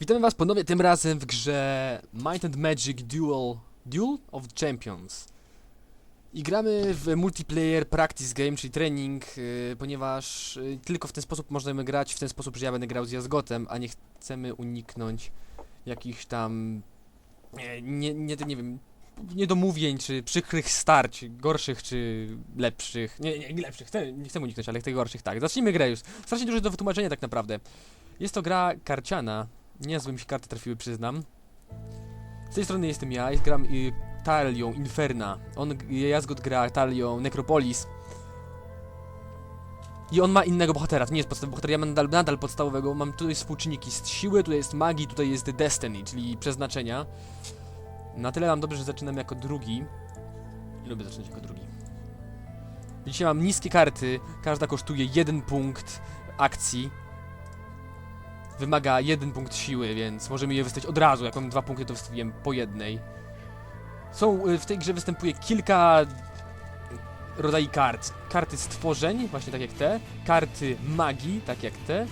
Witamy was ponownie, tym razem w grze Might and Magic Duel, Duel of Champions. I gramy w multiplayer practice game, czyli trening, yy, ponieważ yy, tylko w ten sposób możemy grać, w ten sposób, że ja będę grał z Jazgotem, a nie chcemy uniknąć jakichś tam, nie, nie, nie, nie wiem, niedomówień, czy przykrych starć, gorszych czy lepszych, nie, nie, nie lepszych, nie chcę uniknąć, ale tych gorszych tak. Zacznijmy grę już. Strasznie dużo do wytłumaczenia tak naprawdę. Jest to gra karciana, Niezłe mi się karty trafiły, przyznam. Z tej strony jestem ja, i gram y, Talią Inferna. On, Jazgot gra Talią Necropolis. I on ma innego bohatera, to nie jest podstawowy bohater, ja mam nadal, nadal podstawowego, mam tutaj współczynniki z siły, tutaj jest magii, tutaj jest destiny, czyli przeznaczenia. Na tyle mam dobrze, że zaczynam jako drugi. Lubię zaczynać jako drugi. Dzisiaj mam niskie karty, każda kosztuje jeden punkt akcji wymaga jeden punkt siły, więc możemy je wystawić od razu. Jak mam dwa punkty, to wystawiłem po jednej. Są, y, w tej grze występuje kilka rodzajów kart. Karty stworzeń, właśnie tak jak te, karty magii, tak jak te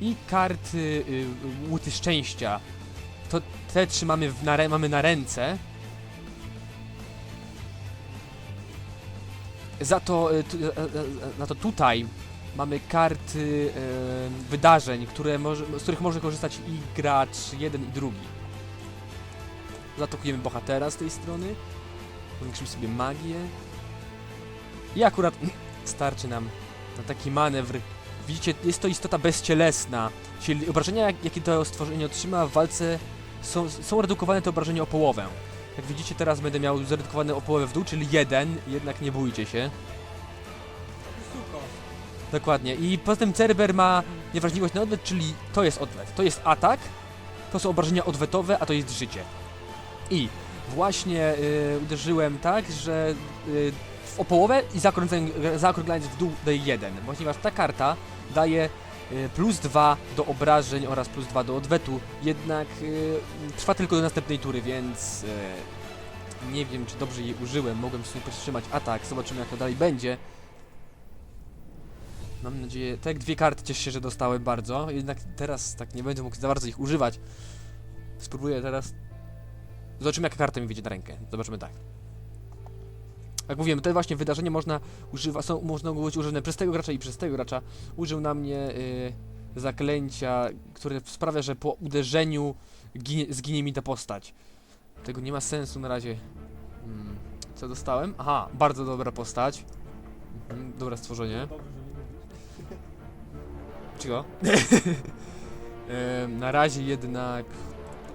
i karty y, łuty szczęścia. To te trzymamy w, na, mamy na ręce. Za to, y, y, y, y, to tutaj mamy karty e, wydarzeń, które może, z których może korzystać i gracz jeden i drugi. Zaatakujemy bohatera z tej strony, powiększymy sobie magię i akurat starczy nam na taki manewr. Widzicie, jest to istota bezcielesna, czyli obrażenia, jak- jakie to stworzenie otrzyma w walce są, są redukowane te obrażenia o połowę. Jak widzicie, teraz będę miał zredukowane o połowę w dół, czyli jeden, jednak nie bójcie się. Dokładnie. I potem Cerber ma niewrażliwość na odwet, czyli to jest odwet. To jest atak, to są obrażenia odwetowe, a to jest życie. I właśnie y, uderzyłem tak, że y, w o połowę i zaokrąglając w dół daje 1, ponieważ ta karta daje y, plus 2 do obrażeń oraz plus 2 do odwetu, jednak y, trwa tylko do następnej tury, więc y, nie wiem czy dobrze jej użyłem, mogłem sobie powstrzymać atak, zobaczymy jak to dalej będzie. Mam nadzieję, tak dwie karty cieszę się, że dostałem bardzo, jednak teraz tak nie będę mógł za bardzo ich używać. Spróbuję teraz... Zobaczymy jaka karta mi wyjdzie na rękę, zobaczymy tak. Jak mówiłem, te właśnie wydarzenia można używać, są, można być używane przez tego gracza i przez tego gracza. Użył na mnie y, zaklęcia, które sprawia, że po uderzeniu ginie, zginie mi ta postać. Tego nie ma sensu na razie. Hmm, co dostałem? Aha, bardzo dobra postać. Mhm, dobre stworzenie. Cicho. Na razie jednak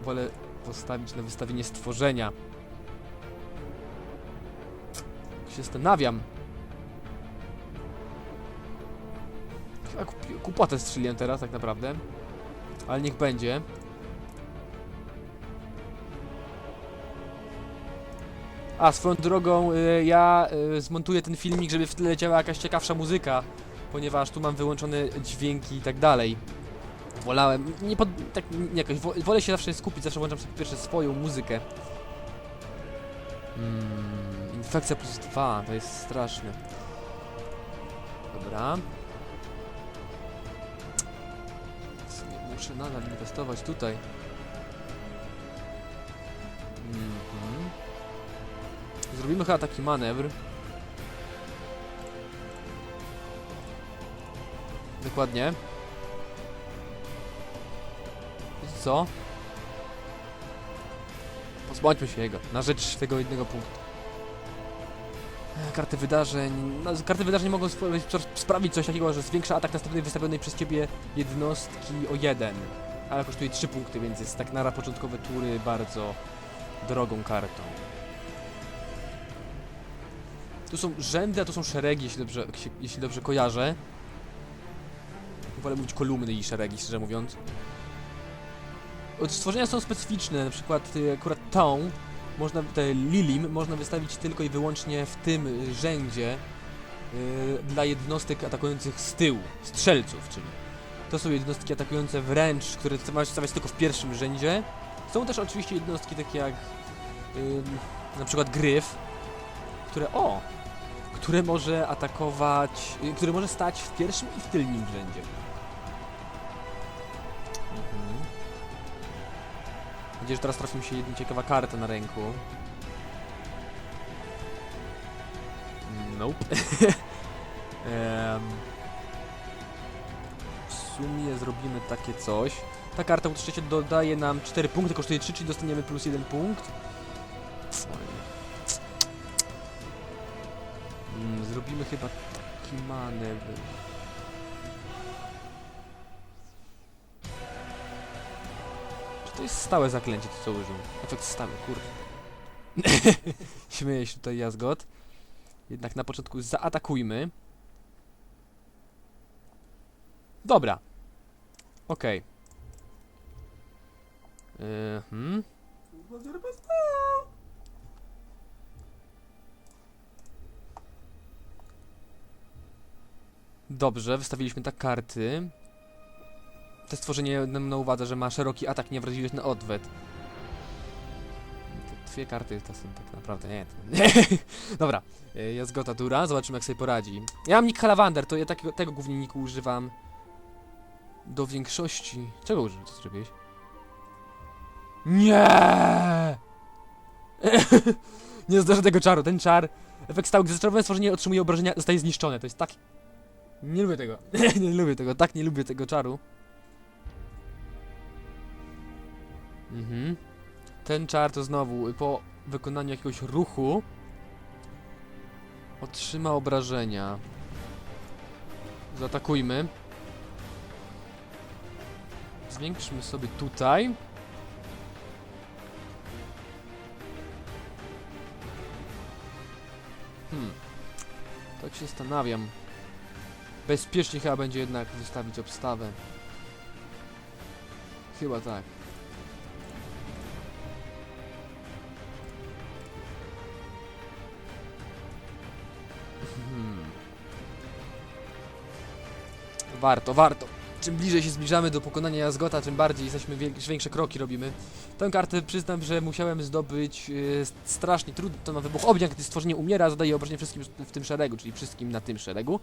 wolę postawić na wystawienie stworzenia. Się zastanawiam. Chyba kupotę strzeliłem teraz tak naprawdę. Ale niech będzie. A, swoją drogą, y, ja y, zmontuję ten filmik, żeby w tle leciała jakaś ciekawsza muzyka ponieważ tu mam wyłączone dźwięki i tak dalej. Wolałem, nie pod, tak jakoś, wo, wolę się zawsze skupić, zawsze włączam sobie pierwsze swoją muzykę. Mm, infekcja plus dwa, to jest straszne. Dobra. Muszę nadal inwestować tutaj. Mhm. Zrobimy chyba taki manewr. Dokładnie. Co? Pozbądźmy się jego, na rzecz tego jednego punktu. Karty wydarzeń. No, karty wydarzeń mogą sp- sp- sprawić coś takiego, że zwiększa atak następnej wystawionej przez ciebie jednostki o jeden. Ale kosztuje 3 punkty, więc jest tak na początkowe tury bardzo drogą kartą. Tu są rzędy, a tu są szeregi, jeśli dobrze, jeśli dobrze kojarzę. Wolę mówić kolumny i szeregi, szczerze mówiąc. Odtworzenia są specyficzne, na przykład y, akurat tą, można, te Lilim, można wystawić tylko i wyłącznie w tym y, rzędzie y, dla jednostek atakujących z tyłu, strzelców, czyli. To są jednostki atakujące wręcz, które możesz stawiać tylko w pierwszym rzędzie. Są też oczywiście jednostki takie jak y, na przykład Gryf, które o, które może atakować, y, które może stać w pierwszym i w tylnym rzędzie. Nadzieję, że teraz trafi mi się jedna ciekawa karta na ręku. Nope. W sumie zrobimy takie coś. Ta karta utrzecie dodaje nam 4 punkty, kosztuje 3, czyli dostaniemy plus 1 punkt. Mm, zrobimy chyba taki manewr. To jest stałe zaklęcie, to co użył? Efekt stały, kurde. Śmieje się tutaj Jazgot. Jednak na początku zaatakujmy. Dobra. Okej. Yy, hmm. Dobrze, wystawiliśmy tak karty. To stworzenie na uwadze, że ma szeroki atak, nie wrażliwość na odwet. Te dwie karty to są tak naprawdę nie. To... Dobra, e, jest gota dura, zobaczymy jak sobie poradzi. Ja mam nick Halavander, to ja takiego, tego głównie niku używam do większości. Czego użyć? Co zrobiłeś? Nie! nie zdarzę tego czaru, ten czar. Efekt stały, gdy zaczarowane stworzenie otrzymuje obrażenia, zostaje zniszczone. To jest tak. Nie lubię tego. nie lubię tego, tak nie lubię tego czaru. Mhm. Ten czar to znowu y, po wykonaniu jakiegoś ruchu otrzyma obrażenia. Zaatakujmy. Zwiększmy sobie tutaj. Hmm. Tak się zastanawiam. Bezpiecznie chyba będzie jednak wystawić obstawę. Chyba tak. Warto, warto. Czym bliżej się zbliżamy do pokonania Jazgota, tym bardziej jesteśmy większe kroki robimy. Tę kartę przyznam, że musiałem zdobyć yy, strasznie trudno. To ma wybuch ognia, gdy stworzenie umiera, zadaje obrażenie wszystkim w tym szeregu, czyli wszystkim na tym szeregu.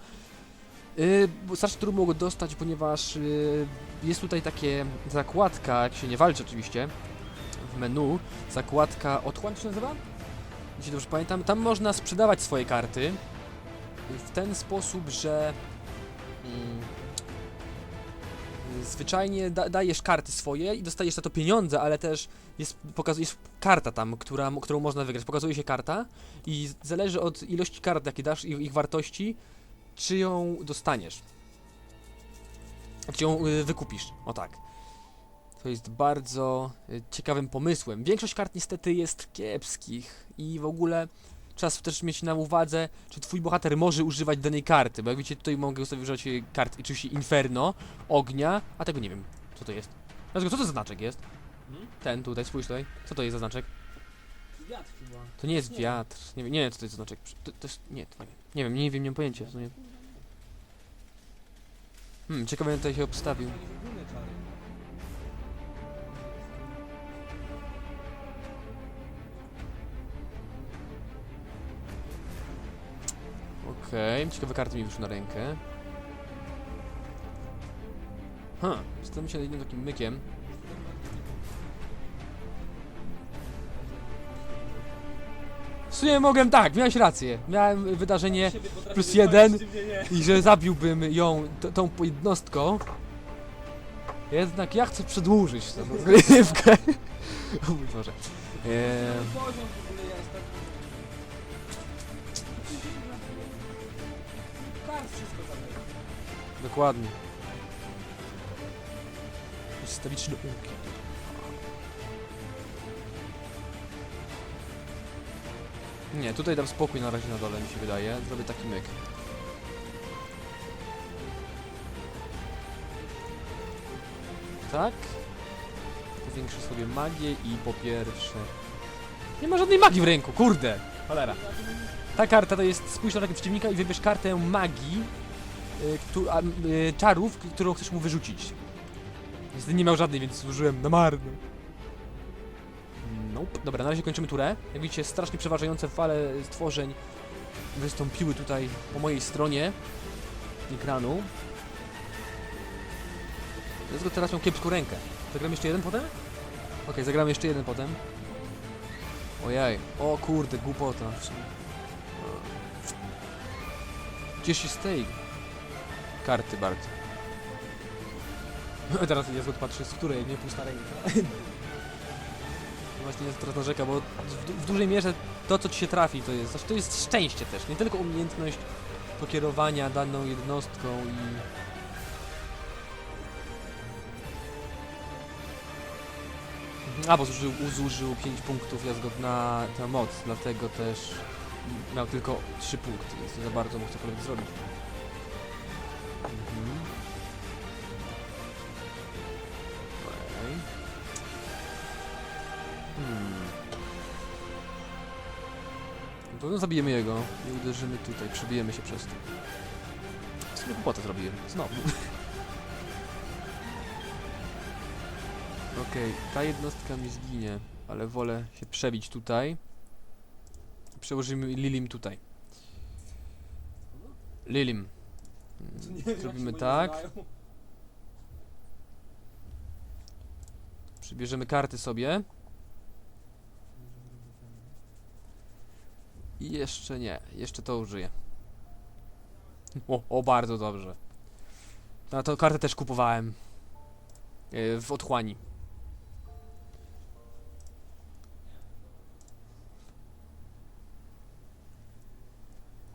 Yy, strasznie trudno go dostać, ponieważ yy, jest tutaj takie zakładka, jak się nie walczy oczywiście, w menu, zakładka otchłań się nazywa? Jeśli dobrze pamiętam, tam można sprzedawać swoje karty w ten sposób, że mm, zwyczajnie da, dajesz karty swoje i dostajesz za to pieniądze, ale też jest, pokazuje, jest karta tam, która, którą można wygrać. Pokazuje się karta i zależy od ilości kart, jakie dasz, ich, ich wartości, czy ją dostaniesz. Czy ją y, wykupisz. O tak. To jest bardzo y, ciekawym pomysłem. Większość kart niestety jest kiepskich i w ogóle trzeba też mieć na uwadze, czy twój bohater może używać danej karty, bo jak widzicie tutaj mogę sobie używać kart oczywiście Inferno, ognia, a tego nie wiem, co to jest. Dlaczego, co to za znaczek jest? Hmm? Ten tutaj, spójrz tutaj. Co to jest za znaczek? Wiatr chyba. To nie jest Nie wiatr. Nie wiem, nie wiem co to jest za znaczek. To, to jest, nie, to nie. Nie wiem, nie wiem, nie mam pojęcia. sumie. Hmm, ciekawe jak tutaj się obstawił. Okej, ciekawe karty mi wyszły na rękę. Ha, zastanawiam się nad jednym takim mykiem. W sumie mogłem tak, miałeś rację. Miałem wydarzenie potrafię plus wypalić, jeden. i że zabiłbym ją tą jednostką. Jednak ja chcę przedłużyć tę rozgrywkę. O mój Boże. Eee, wszystko zabiera. dokładnie. Ustawiczny łuki. Nie, tutaj dam spokój na razie na dole mi się wydaje. Zrobię taki myk. Tak. Powiększę sobie magię i po pierwsze... Nie ma żadnej magii w ręku, kurde! Cholera. Ta karta to jest spójrz na takiego przeciwnika i wybierz kartę magii, y, a, y, czarów, którą chcesz mu wyrzucić. Niestety nie miał żadnej, więc zużyłem na marne. Nope. Dobra, na razie kończymy turę. Jak widzicie, strasznie przeważające fale stworzeń wystąpiły tutaj po mojej stronie ekranu. Dlatego teraz mam kiepską rękę. Zagram jeszcze jeden potem? Okej, zagramy jeszcze jeden potem. Ojej, o kurde, głupota. Gdzieś się z tej karty bardzo. Teraz ja patrzy z której, nie pusta ręka. Właśnie jest teraz narzeka, bo w, w dużej mierze to, co ci się trafi, to jest, znaczy, to jest szczęście też, nie tylko umiejętność pokierowania daną jednostką i... A, bo zużył, zużył 5 punktów jazgot na tę moc, dlatego też miał tylko 3 punkty, więc nie za bardzo mógł cokolwiek zrobić. Mhm. Okej. Hmm. Na pewno zabijemy jego i uderzymy tutaj, przebijemy się przez to. W sumie głupotę zrobiłem, znowu. Okej, ta jednostka mi zginie, ale wolę się przebić tutaj. Przełożymy Lilim tutaj. Lilim. To Zrobimy tak. Przybierzemy karty sobie. I jeszcze nie, jeszcze to użyję. O, o bardzo dobrze. Na tą kartę też kupowałem. E, W otchłani.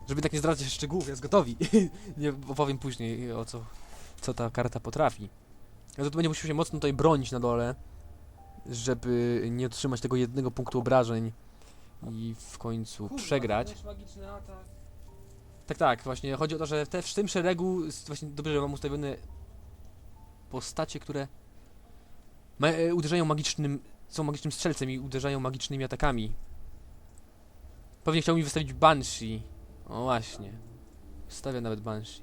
Żeby tak nie zdradzać szczegółów, jest gotowi. nie opowiem później o co, co ta karta potrafi. No to będzie musiał się mocno tutaj bronić na dole, żeby nie otrzymać tego jednego punktu obrażeń i w końcu Kurwa, przegrać. magiczny atak. Tak, tak, właśnie chodzi o to, że te, w tym szeregu jest właśnie dobrze, że mam ustawione postacie, które ma, e, uderzają magicznym, są magicznym strzelcem i uderzają magicznymi atakami. Pewnie chciał mi wystawić Banshee. O właśnie. Wstawia nawet Banshee.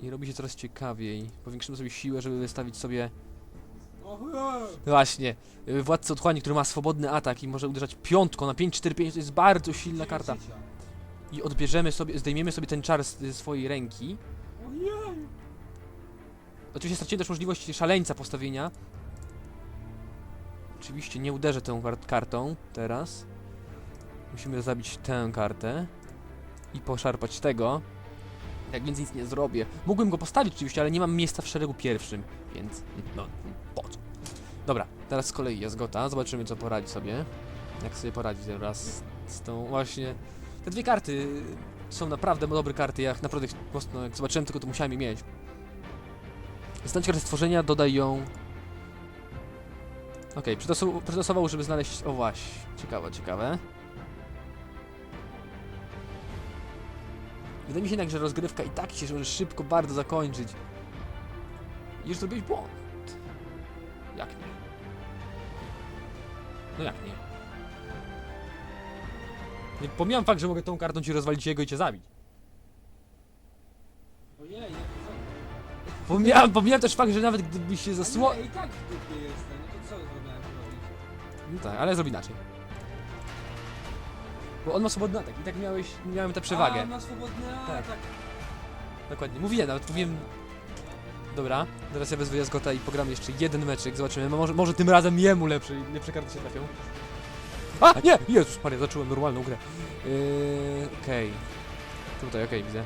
I robi się coraz ciekawiej. Powiększymy sobie siłę, żeby wystawić sobie. Właśnie, y, władca otchłani, który ma swobodny atak i może uderzać piątką na 5-4-5, to jest bardzo silna karta. I odbierzemy sobie, zdejmiemy sobie ten czar z ze swojej ręki. Oczywiście straciłem też możliwość szaleńca postawienia. Oczywiście nie uderzę tą kart kartą teraz. Musimy zabić tę kartę i poszarpać tego. Jak więc nic nie zrobię. Mógłbym go postawić oczywiście, ale nie mam miejsca w szeregu pierwszym, więc no po co. Dobra, teraz z kolei Jazgota. Zobaczymy co poradzi sobie. Jak sobie poradzi teraz z tą właśnie... Te dwie karty są naprawdę dobre karty, ja naprawdę mocno, jak zobaczyłem tylko to musiałem je mieć. Znajdź kartę stworzenia, dodaj ją... Okej, okay, przytasował, żeby znaleźć... O właśnie, ciekawe, ciekawe. Wydaje mi się jednak, że rozgrywka i tak się może szybko bardzo zakończyć. Już zrobiłeś błąd. Jak nie? No jak nie? Nie pomijam fakt, że mogę tą kartą ci rozwalić jego i cię zabić. Ojej, jak to Pomijam, pomijam też fakt, że nawet gdybyś się zasło... I tak w dupie jestem, no to co robić? No tak, ale zrobi inaczej. Bo on ma swobodny atak i tak miałeś, miałem tę przewagę. A, ma swobodny Tak. atak. Dokładnie, mówiłem, nawet mówiłem... Dobra, teraz ja wezwę Jazgota i pogramy jeszcze jeden meczyk, zobaczymy, może, może tym razem jemu lepszy, lepsze karty się trafią. A, nie! Jezus Maria, zacząłem normalną grę. Yy, okej. Tutaj, okej, widzę.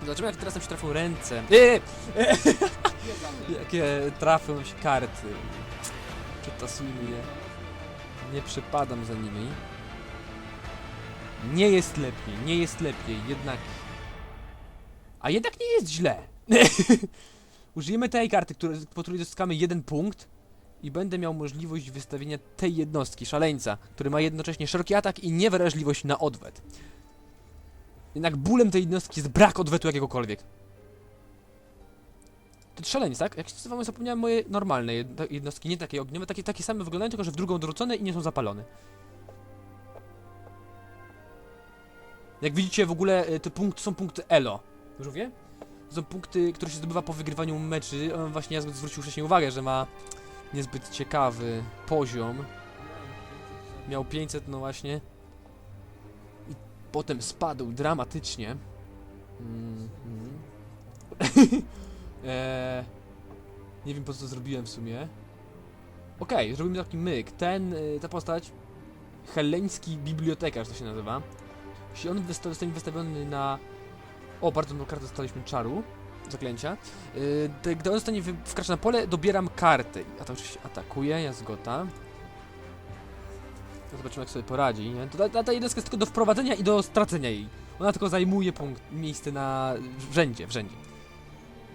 Zobaczymy, jak teraz nam się trafią ręce. Yy, jakie trafią się karty. Przetasujmy je. Nie przepadam za nimi. Nie jest lepiej, nie jest lepiej, jednak... A jednak nie jest źle. Użyjemy tej karty, które, po której zyskamy jeden punkt i będę miał możliwość wystawienia tej jednostki, szaleńca, który ma jednocześnie szeroki atak i niewrażliwość na odwet. Jednak bólem tej jednostki jest brak odwetu jakiegokolwiek. Jest szaleniec, tak? Jak się nazywamy, zapomniałem moje normalne jed- jednostki, nie takie ogniowe, takie, takie same wyglądają, tylko że w drugą odwrócone i nie są zapalone. Jak widzicie, w ogóle y, te punkty są punkty ELO. Już mówię? To są punkty, które się zdobywa po wygrywaniu meczy. Właśnie ja zwrócił wcześniej uwagę, że ma niezbyt ciekawy poziom. Miał 500, no właśnie. I potem spadł dramatycznie. Mhm. eee, Nie wiem po co to zrobiłem w sumie. Okej, zrobimy taki myk. Ten, y, ta postać, heleński bibliotekarz to się nazywa. Jeśli on zostanie wystawiony na... O, bardzo dobrą kartę dostaliśmy czaru, zaklęcia. Te- gdy on zostanie wkracza na pole, dobieram kartę. A to oczywiście atakuje, Jazgota. To Zobaczymy jak sobie poradzi, nie? To ta, ta jednostka jest tylko do wprowadzenia i do stracenia jej. Ona tylko zajmuje punkt, miejsce na... w rzędzie, w rzędzie.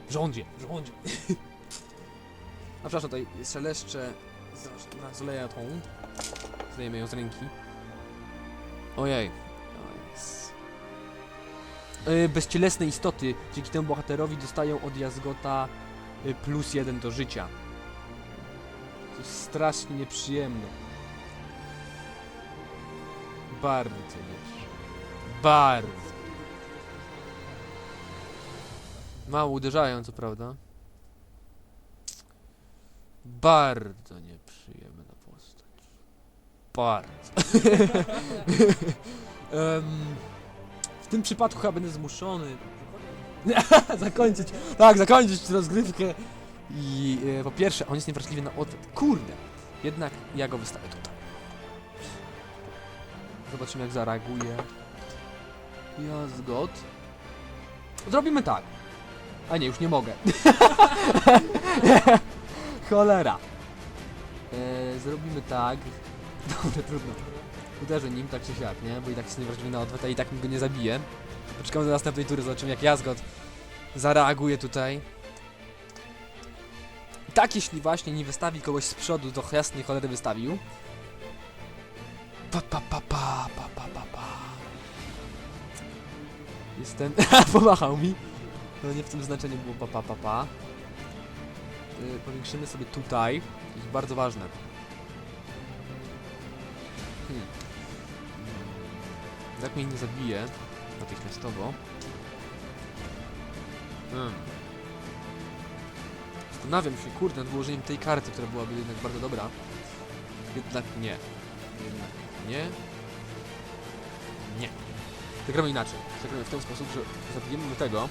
Rządzie, rządzie. A przepraszam, tutaj szeleszcze... Zleję tą. Zdejmę ją z ręki. Ojej. Yy, bezcielesne istoty dzięki temu bohaterowi dostają od Jazgota y, plus jeden do życia. To jest strasznie nieprzyjemne. Bardzo nieprzyjemne. Bardzo. Mało uderzają, co prawda. Bardzo nieprzyjemna postać. Bardzo. Em, w tym przypadku chyba będę zmuszony zakończyć, tak, zakończyć rozgrywkę i e, po pierwsze, on jest niewrażliwy na odwet. Kurde! Jednak ja go wystawię tutaj. Zobaczymy jak zareaguje. Ja zgod. Zrobimy tak. A nie, już nie mogę. Cholera. E, zrobimy tak. Dobra, trudno. Uderzę nim tak czy siak, nie? Bo i tak jest niewrażliwy na odwet, a i tak mi go nie zabije. Poczekamy do następnej tury, zobaczymy jak Jazgot zareaguje tutaj. I tak jeśli właśnie nie wystawi kogoś z przodu, to jasnej cholery wystawił. Pa pa pa pa pa pa pa pa. Jestem... Pomachał mi. No nie w tym znaczeniu było pa pa pa pa. Yy, powiększymy sobie tutaj. To jest bardzo ważne. Hmm. Jak mnie nie zabije natychmiastowo. Hmm. Zastanawiam się, kurde, nad wyłożeniem tej karty, która byłaby jednak bardzo dobra. Jednak nie. Jednak nie. Nie. Zagramy inaczej. Zagramy w ten sposób, że zabijemy tego.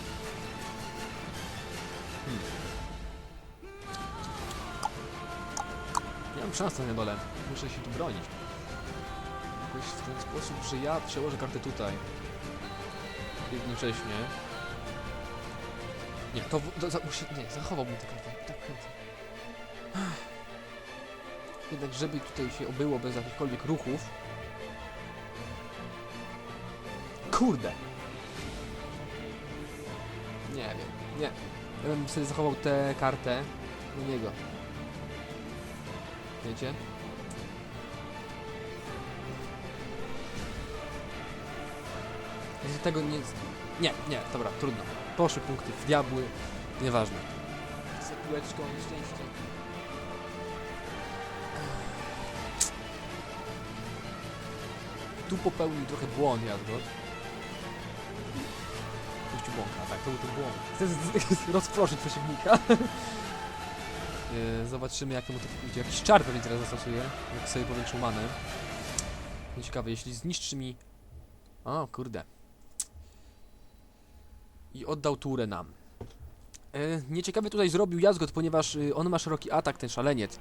Szans na dole. Muszę się tu bronić. Jakoś w ten sposób, że ja przełożę kartę tutaj. Jednocześnie. Nie, to, to za, musi, nie, zachowałbym tę kartę. Tak chętnie. Jednak, żeby tutaj się obyło bez jakichkolwiek ruchów. Kurde! Nie wiem, nie. Ja bym sobie zachował tę kartę do niego. Wiecie? Ja tego nie... Nie, nie, dobra, trudno. Poszły punkty w diabły, nieważne. Z piłeczką nieszczęście. Tu popełnił trochę błąd Jadgot. Puścił błąka, tak, to był ten błąd. Chcę rozproszyć przeciwnika. E, Zobaczymy jak to mu to pójdzie. Jakiś czar pewnie teraz zastosuje, jak sobie powiększył manę. Ciekawe, jeśli zniszczy mi... O, kurde. I oddał turę nam. E, nieciekawie tutaj zrobił Jazgot, ponieważ y, on ma szeroki atak, ten szaleniec.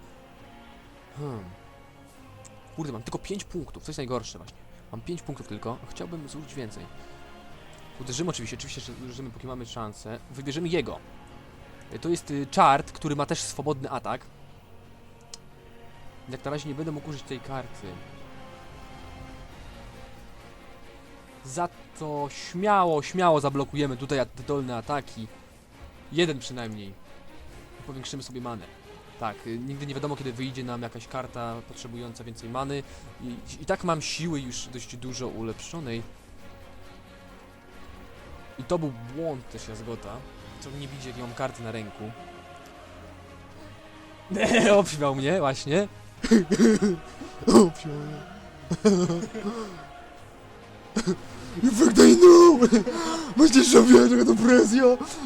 Hmm. Kurde, mam tylko 5 punktów, to jest najgorsze właśnie. Mam 5 punktów tylko, chciałbym zużyć więcej. Uderzymy oczywiście, oczywiście że uderzymy, póki mamy szansę. Wybierzemy jego. E, To jest y, czart, który ma też swobodny atak. Jak na razie nie będę mógł użyć tej karty. Za to śmiało, śmiało zablokujemy tutaj dolne ataki. Jeden przynajmniej. Powiększymy sobie manę. Tak, y, nigdy nie wiadomo kiedy wyjdzie nam jakaś karta potrzebująca więcej many. I, I tak mam siły już dość dużo ulepszonej. I to był błąd też Jazgota. Nie widzi jakie mam karty na ręku. Obśmiał mnie właśnie. Obśmiał mnie. Infectainu! Myślisz, że wiem, jaka to presja?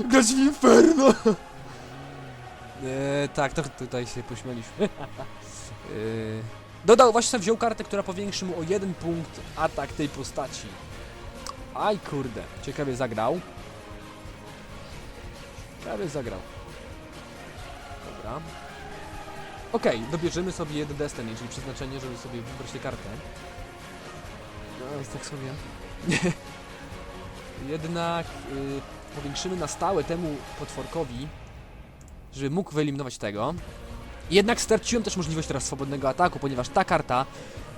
Grać w Inferno! Eee, tak, to tutaj się pośmialiśmy. eee, dodał, właśnie wziął kartę, która powiększy mu o jeden punkt atak tej postaci. Aj kurde, ciekawie zagrał. Ciekawie zagrał. Dobra. Okej, dobierzemy sobie jeden Destiny, czyli przeznaczenie, żeby sobie wybrać tę kartę. No, jest tak sobie. Jednak y, powiększymy na stałe temu potworkowi, żeby mógł wyeliminować tego. Jednak straciłem też możliwość teraz swobodnego ataku, ponieważ ta karta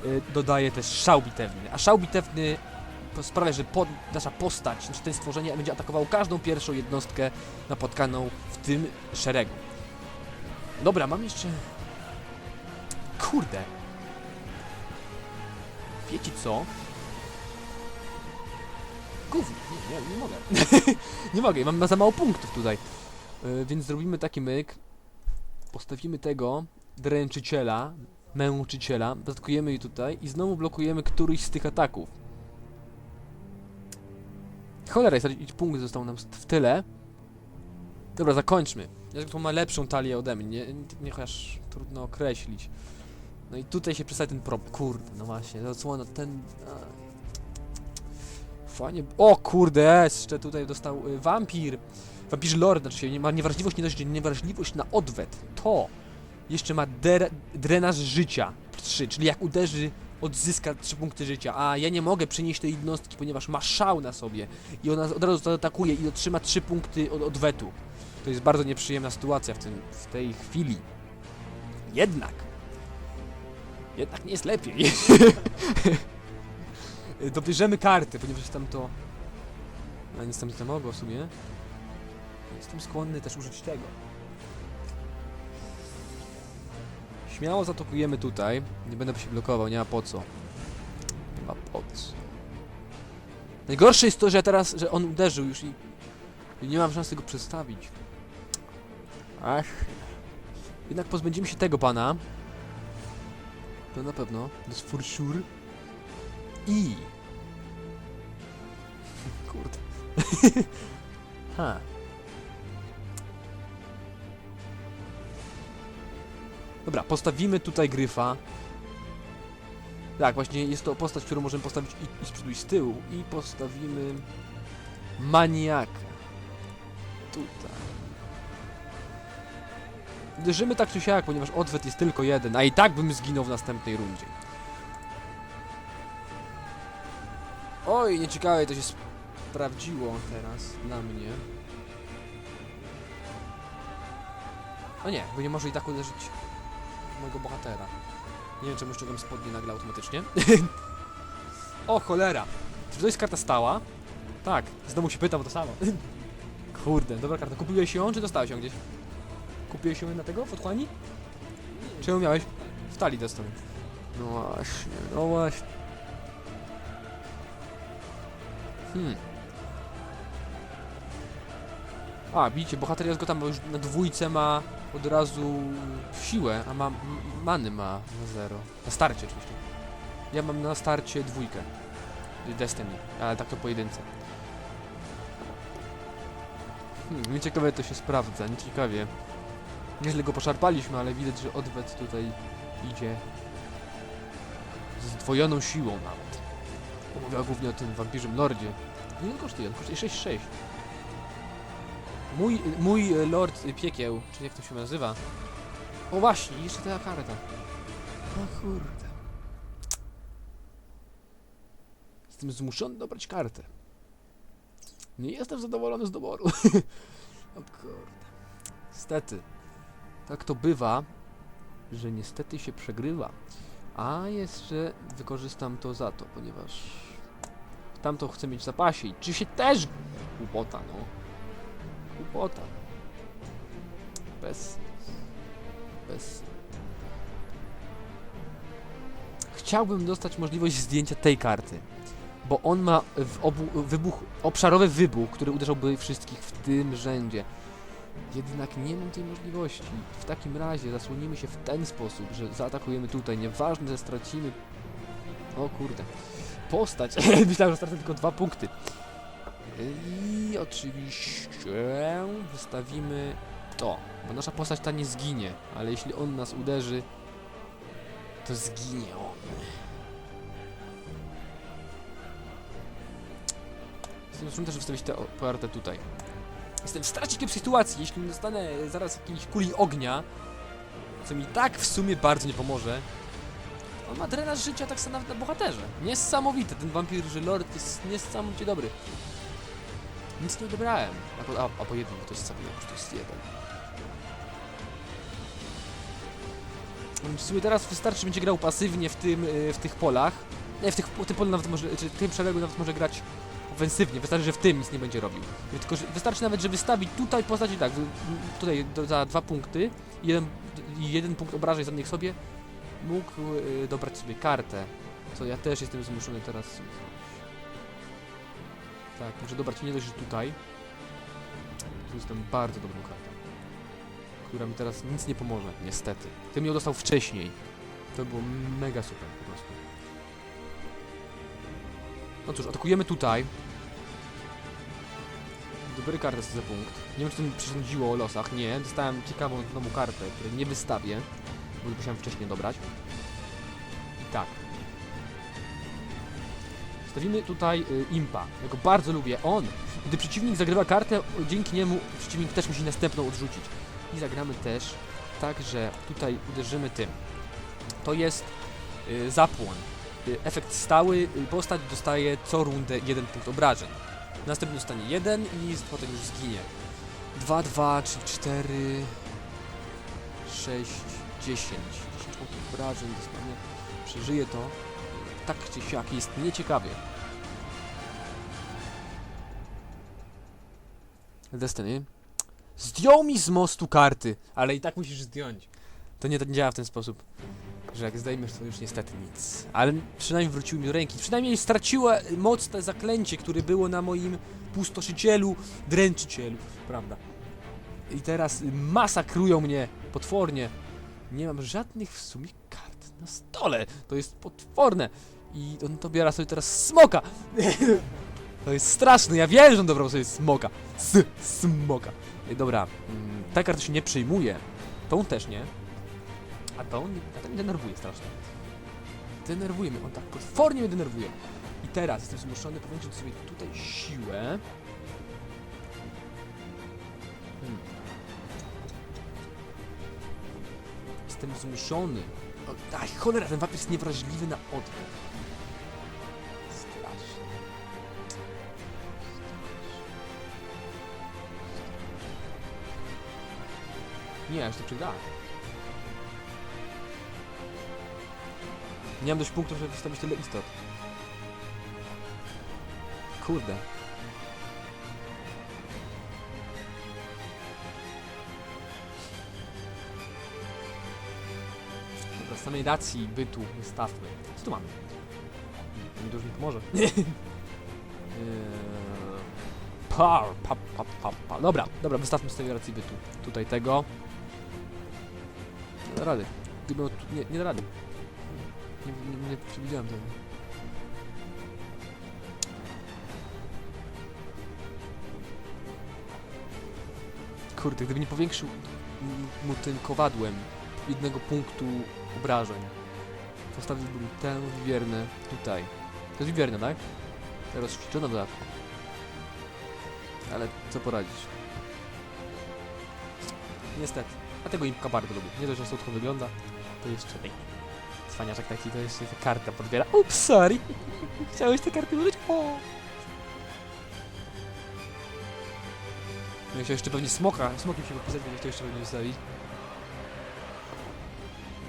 y, dodaje też szał bitewny. A szał bitewny sprawia, że pod, nasza postać, znaczy ten stworzenie będzie atakowało każdą pierwszą jednostkę napotkaną w tym szeregu. Dobra, mam jeszcze... Kurde. Wiecie co? Gówno, nie, nie, nie mogę. nie mogę, mam za mało punktów tutaj. Yy, więc zrobimy taki myk. Postawimy tego dręczyciela, męczyciela, zaatakujemy jej tutaj i znowu blokujemy któryś z tych ataków. Cholera, jest, punkt został nam w tyle. Dobra, zakończmy. Jak to ma lepszą talię ode mnie, nie, nie chociaż trudno określić. No i tutaj się przedstawia ten prop. Kurde, no właśnie, zasłona ten. Fajnie. O kurde, jeszcze tutaj dostał y, wampir. Lord, znaczy się, nie ma niewrażliwość, nie dość, niewrażliwość na odwet. To jeszcze ma drenaż życia 3, czyli jak uderzy, odzyska 3 punkty życia. A ja nie mogę przynieść tej jednostki, ponieważ ma szał na sobie i ona od razu zaatakuje i otrzyma 3 punkty od odwetu. To jest bardzo nieprzyjemna sytuacja w, tym, w tej chwili. Jednak. Jednak nie jest lepiej. Dobierzemy karty, ponieważ tam to... A nic tam nie mogło w sumie. Jestem skłonny też użyć tego. Śmiało zaatakujemy tutaj. Nie będę się blokował, nie ma po co. Nie ma po co. Najgorsze jest to, że teraz, że on uderzył już i, i nie mam szansy go przestawić. Ach. Jednak pozbędziemy się tego pana. To na pewno. To jest for sure. I... Kurde. ha. Dobra, postawimy tutaj gryfa. Tak, właśnie jest to postać, którą możemy postawić i, i z przodu i z tyłu. I postawimy... Maniaka. Tutaj. Uderzymy tak czy siak, ponieważ odwet jest tylko jeden, a i tak bym zginął w następnej rundzie. Oj, nieciekawe to się sprawdziło teraz na mnie. O nie, bo nie może i tak uderzyć mojego bohatera. Nie wiem, czemu ściągam spodnie nagle automatycznie. o cholera! Czy to jest karta stała? Tak, znowu się pytam o to samo. Kurde, dobra karta. Kupiłeś ją, czy dostałeś ją gdzieś? Kupiłeś ją na tego w otchłani? Czy ją miałeś? W talii dostałem. No właśnie, no właśnie. Hmm. A, widzicie, bohater jest go tam już na dwójce ma od razu siłę, a ma many ma na zero. Na starcie oczywiście. Ja mam na starcie dwójkę. Destiny, ale tak to pojedynce. Hmm, nieciekawe to się sprawdza, nieciekawie. Nieźle go poszarpaliśmy, ale widać, że odwet tutaj idzie z zdwojoną siłą nawet. Mówiła głównie o tym wampirzym lordzie. Ile on kosztuje? On kosztuje 6,6. Mój, mój lord piekieł, czy jak to się nazywa? O właśnie, jeszcze ta karta. O kurde. Jestem zmuszony dobrać kartę. Nie jestem zadowolony z doboru. o kurde. Niestety. Tak to bywa, że niestety się przegrywa. A jeszcze wykorzystam to za to, ponieważ tamto chcę mieć w zapasie. Czy się też głupota, no. Głupota. Bez. Bez. Chciałbym dostać możliwość zdjęcia tej karty. Bo on ma w obu, wybuch, obszarowy wybuch, który uderzałby wszystkich w tym rzędzie. Jednak nie mam tej możliwości. W takim razie zasłonimy się w ten sposób, że zaatakujemy tutaj. Nieważne, że stracimy. O kurde. Postać. Myślałem, że stracę tylko dwa punkty. I oczywiście wystawimy to. Bo nasza postać ta nie zginie, ale jeśli on nas uderzy, to zginie on. Jestem też wystawić tę opartę tutaj. Jestem w strasznie kiepskiej sytuacji, jeśli nie dostanę zaraz jakiejś kuli ognia, co mi tak w sumie bardzo nie pomoże. On ma drenaż życia tak samo na bohaterze. Niesamowite, ten wampirzy lord jest niesamowicie dobry. Nic nie odebrałem. A a, a po jednym, to jest to jest jeden. W sumie teraz wystarczy, będzie grał pasywnie w tym, y, w tych polach. Nie, w tych, tym polu nawet może, czy w tym szeregu nawet może grać ofensywnie. Wystarczy, że w tym nic nie będzie robił. Tylko, że wystarczy nawet, że wystawić tutaj postać i tak, tutaj za dwa punkty jeden, jeden punkt obrażeń zadnych sobie mógł y, dobrać sobie kartę. Co ja też jestem zmuszony teraz. Tak, muszę dobrać nie dość, że tutaj. Tu jestem bardzo dobrą kartą. Która mi teraz nic nie pomoże, niestety. Gdybym ją dostał wcześniej, to było mega super po prostu. No cóż, atakujemy tutaj. Dobry kartę za punkt. Nie wiem, czy to mi przesądziło o losach. Nie, dostałem ciekawą nową kartę, której nie wystawię, bo musiałem wcześniej dobrać. Stawimy tutaj y, impa. Ja go bardzo lubię. On, gdy przeciwnik zagrywa kartę, dzięki niemu przeciwnik też musi następną odrzucić. I zagramy też tak, że tutaj uderzymy tym. To jest y, zapłon. Y, efekt stały, postać dostaje co rundę jeden punkt obrażeń. Następny dostanie jeden i potem już zginie. 2, 2, czyli 4, 6, 10. 10 punktów obrażeń dostanie. Przeżyje to. Tak czy siak jest nieciekawie. Destiny. Zdjął mi z mostu karty, ale i tak musisz zdjąć. To nie, to nie działa w ten sposób, że jak zdejmiesz, to już niestety nic. Ale przynajmniej wróciły mi do ręki. Przynajmniej straciła moc te zaklęcie, które było na moim pustoszycielu, dręczycielu, prawda? I teraz masakrują mnie potwornie. Nie mam żadnych w sumie kart na stole. To jest potworne. I on dobiera sobie teraz smoka. To jest straszne. Ja wiem, że on dobrał sobie smoka. S smoka. Dobra, mm, ta karta się nie przyjmuje. Tą też nie. A tą, a mnie denerwuje strasznie. Denerwuje mnie, on tak potwornie mnie denerwuje. I teraz jestem zmuszony powiększyć sobie tutaj siłę. Hmm. Jestem zmuszony. O, Aj, cholera, ten wampir jest niewrażliwy na oddech. Nie, ja to przegrałem. Nie mam dość punktów, żeby wystawić tyle istot. Kurde. Dobra, z samej racji bytu wystawmy. Co tu mamy? To mi dużo nie pomoże. Par, pa, pa, pa, pa. Dobra, dobra, wystawmy z tej racji bytu. Tutaj tego. Da rady. Nie, nie da rady. Nie, nie, nie przewidziałem tego. Kurde, gdyby nie powiększył mu tym kowadłem jednego punktu obrażeń. Postawiłbym tę wiernę tutaj. To jest wierne, tak? Teraz ćwiczona dodatku. Ale co poradzić? Niestety. A tego impka bardzo lubię. Nie dość, że słodko wygląda, to jeszcze... Ej, Cwaniaczek taki, to jeszcze ta karta podbiera. Ups, sorry! Chciałeś te karty użyć? O! No chciał jeszcze pewnie smoka, smokiem się podpisać, będzie chciał jeszcze pewnie wystawić.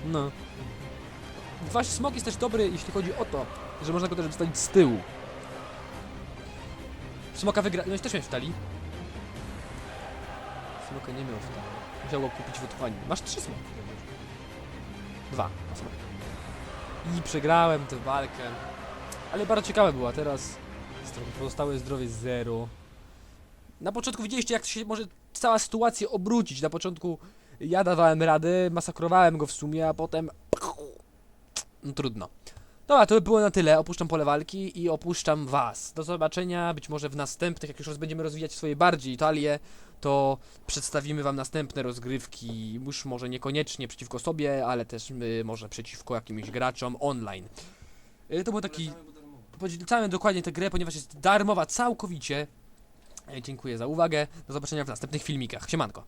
No. Wasz smok jest też dobry, jeśli chodzi o to, że można go też wystawić z tyłu. Smoka wygra... No i też miałeś w talii. Smoka nie miał w talii. Musiał go kupić w otchłani. Masz trzy smoki. Dwa. I przegrałem tę walkę. Ale bardzo ciekawa była. Teraz pozostałe zdrowie zero. Na początku widzieliście, jak się może cała sytuacja obrócić. Na początku ja dawałem radę, masakrowałem go w sumie, a potem... No trudno. Dobra, to by było na tyle. Opuszczam pole walki i opuszczam was. Do zobaczenia, być może w następnych, jak już będziemy rozwijać swoje bardziej talie, to przedstawimy wam następne rozgrywki, już może niekoniecznie przeciwko sobie, ale też y, może przeciwko jakimś graczom online. Y, to był taki... Polecamy dokładnie tę grę, ponieważ jest darmowa całkowicie. E, Dziękuję za uwagę. Do zobaczenia w następnych filmikach. Siemanko.